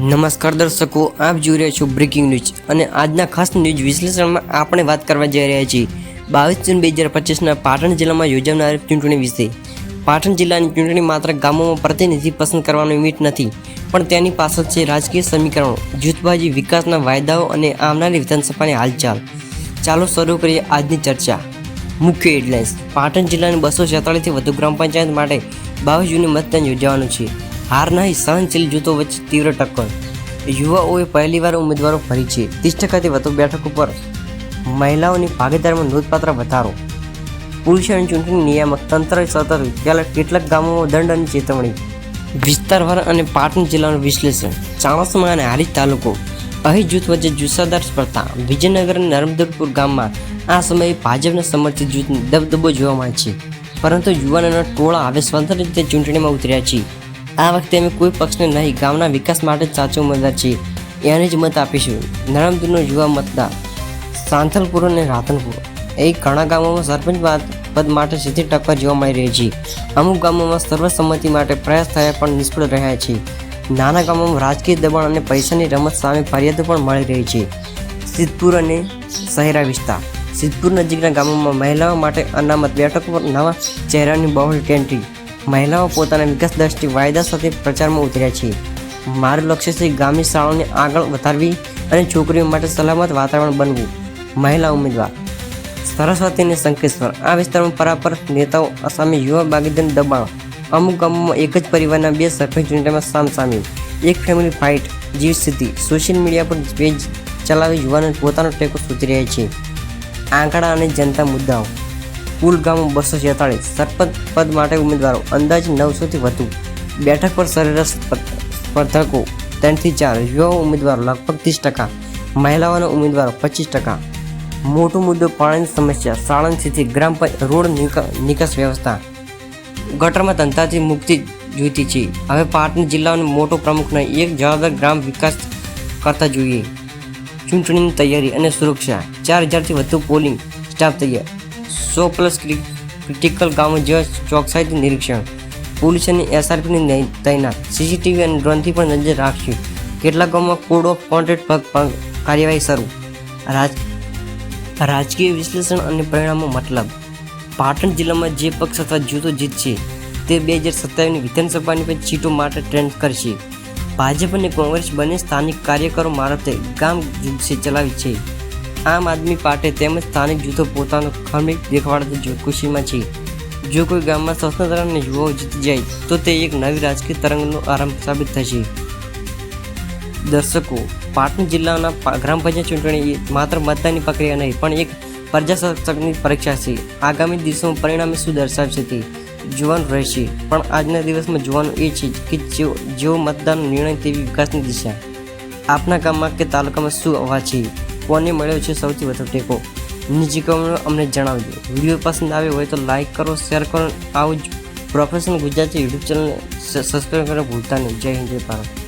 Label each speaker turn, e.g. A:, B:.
A: નમસ્કાર દર્શકો, આપ જોઈ રહ્યા છો બ્રેકિંગ ન્યૂઝ અને આજના ખાસ ન્યૂઝ વિશ્લેષણમાં આપણે વાત કરવા જઈ રહ્યા છીએ. બાવીસ જૂન બે હજાર પચીસના પાટણ જિલ્લામાં યોજાનાર ચૂંટણી વિશે. પાટણ જિલ્લાની ચૂંટણી માત્ર ગામોમાં પ્રતિનિધિ પસંદ કરવાનો ઇમિટ નથી, પણ તેની પાછળ છે રાજકીય સમીકરણો, જૂથબાજી વિકાસના વાયદાઓ અને આવનારી વિધાનસભાની હાલચાલ. ચાલો શરૂ કરીએ આજની ચર્ચા. મુખ્ય હેડલાઇન્સ પાટણ જિલ્લાની બસો છેતાળીસથી વધુ ગ્રામ પંચાયત માટે બાવીસ જૂને મતદાન યોજાવાનું છે. હાર નહીં સહનશીલ જૂથો વચ્ચે તીવ્ર ટક્કર. યુવાઓએ પહેલીવાર ઉમેદવારો ભરી છે. ત્રીસ ટકાથી વધુ બેઠકો પર મહિલાઓની ભાગીદારીમાં નોંધપાત્ર વધારો. પુરુષ અને ચૂંટણી નિયામક તંત્ર ત્યારે કેટલાક ગામોમાં દંડ અને ચેતવણી. વિસ્તારવાર અને પાટણ જિલ્લાનું વિશ્લેષણ. ચાણસમા અને હારી તાલુકો. અહીં જૂથ વચ્ચે જુસ્સાદાર સ્પર્ધા. વિજયનગર અને નર્મદપુર ગામમાં આ સમયે ભાજપના સમર્થિત જૂથનો દબદબો જોવા મળે છે. પરંતુ યુવાનોના ટોળા હવે સ્વતંત્ર રીતે ચૂંટણીમાં ઉતર્યા છે. આ વખતે અમે કોઈ પક્ષને નહીં, ગામના વિકાસ માટે જ સાચો મતદાર છીએ. એને જ મત આપીશું. નરમદૂરનો યુવા મતદાર, સાંથલપુર અને રાધનપુર. એ ઘણા ગામોમાં સરપંચ પદ- માટે સીધી ટક્કર જોવા મળી રહી છે. અમુક ગામોમાં સર્વસંમતિ માટે પ્રયાસ થયા પણ નિષ્ફળ રહ્યા છે. નાના ગામોમાં રાજકીય દબાણ અને પૈસાની રમત સામે ફરિયાદો પણ મળી રહી છે. સિદ્ધપુર અને શહેરા વિસ્તાર. સિદ્ધપુર નજીકના ગામોમાં મહિલાઓ માટે અનામત બેઠકો પર નવા ચહેરાની બહોળ ટેન્ટ્રી મહિલાઓ પોતાના વિકાસ દ્રષ્ટિ વાયદા સાથે પ્રચારમાં ઉતર્યા છે. મારું લક્ષ્ય છે ગામની શાળાઓને આગળ વધારવી અને છોકરીઓ માટે સલામત વાતાવરણ બનવું. મહિલા ઉમેદવાર. સરસ્વતી અને શંકેશ્વર આ વિસ્તારમાં પરાપર નેતાઓ સામે યુવા ભાગીદાર દબાણ. અમુક ગામોમાં એક જ પરિવારના બે સરપંચ ચૂંટણીમાં સામસામી. એક ફેમિલી ફાઇટ જીવ સ્થિતિ સોશિયલ મીડિયા પર પેજ ચલાવી યુવાનો પોતાનો ટેકો શોધી રહ્યા છે. આંકડા અને જનતા મુદ્દાઓ. કુલ ગામો બસો છેતાળીસ. સરપંચ પદ માટે ઉમેદવારો અંદાજ નવસોથી વધુ. બેઠક પર સરેરાશ સ્પર્ધકો ત્રણથી ચાર યુવા ઉમેદવારો લગભગ ત્રીસ ટકા, મહિલાઓના ઉમેદવારો પચીસ ટકા. મોટો મુદ્દો પાણીની સમસ્યા સાણંદ સ્થિતિ ગ્રામ રોડ નિકાસ વ્યવસ્થા. ગટરમાં ધંધાથી મુક્તિ જોઈતી છે. હવે પાટણ જિલ્લાનો મોટો પ્રમુખને એક જવાબદાર ગ્રામ વિકાસ કરતા જોઈએ. ચૂંટણીની તૈયારી અને સુરક્ષા. ચાર હજારથી વધુ પોલિંગ સ્ટાફ તૈયાર. સો પ્લસ ક્રિટિકલ ગામો જેવા ચોકસાઈથી નિરીક્ષણ. પોલીસ અને એસઆરપીની તૈનાત. સીસીટીવી અને ડ્રોનથી પણ નજર રાખશું. કેટલાક ગામમાં કોડ ઓફ પણ કાર્યવાહી શરૂ. રાજ, રાજકીય વિશ્લેષણ અને પરિણામો મતલબ. પાટણ જિલ્લામાં જે પક્ષ અથવા જૂથો જીતશે, તે બે હજાર સત્તાવીસની વિધાનસભાની પણ સીટો માટે ટ્રેન્ડ કરશે. ભાજપ અને કોંગ્રેસ બંને સ્થાનિક કાર્યકરો મારફતે ગામ જીતશે ચલાવી છે. આમ આદમી પાર્ટી તેમજ સ્થાનિક જૂથો પોતાનો ખમીક દેખાડતા જો ખુશીમાં છે. જો કોઈ ગામમાં સ્વતંત્ર અને યુવાઓ જીતી જાય, તો તે એક નવી રાજકીય તરંગનો આરંભ સાબિત થશે. દર્શકો, પાટણ જિલ્લાના ગ્રામ પંચાયત ચૂંટણી માત્ર મતદાનની પ્રક્રિયા નહીં, પણ એક પ્રજાસત્તાકની પરીક્ષા છે. આગામી દિવસોમાં પરિણામે શું દર્શાવશે તે જોવાનું રહેશે. પણ આજના દિવસમાં જોવાનું એ છે કે જેઓ જેઓ મતદાનનો નિર્ણય તેવી વિકાસની દિશા આપના ગામમાં કે તાલુકામાં શું અવાજ છે? કોને મળ્યો છે સૌથી વધુ ટેકો. નીચે કમેન્ટ અમને જણાવજો. વીડિયો પસંદ આવ્યો હોય તો લાઈક કરો, શેર કરો. આવું જ professional Gujarati YouTube channel subscribe કરવા ભૂલતા નહીં. જય હિન્દ ભારત.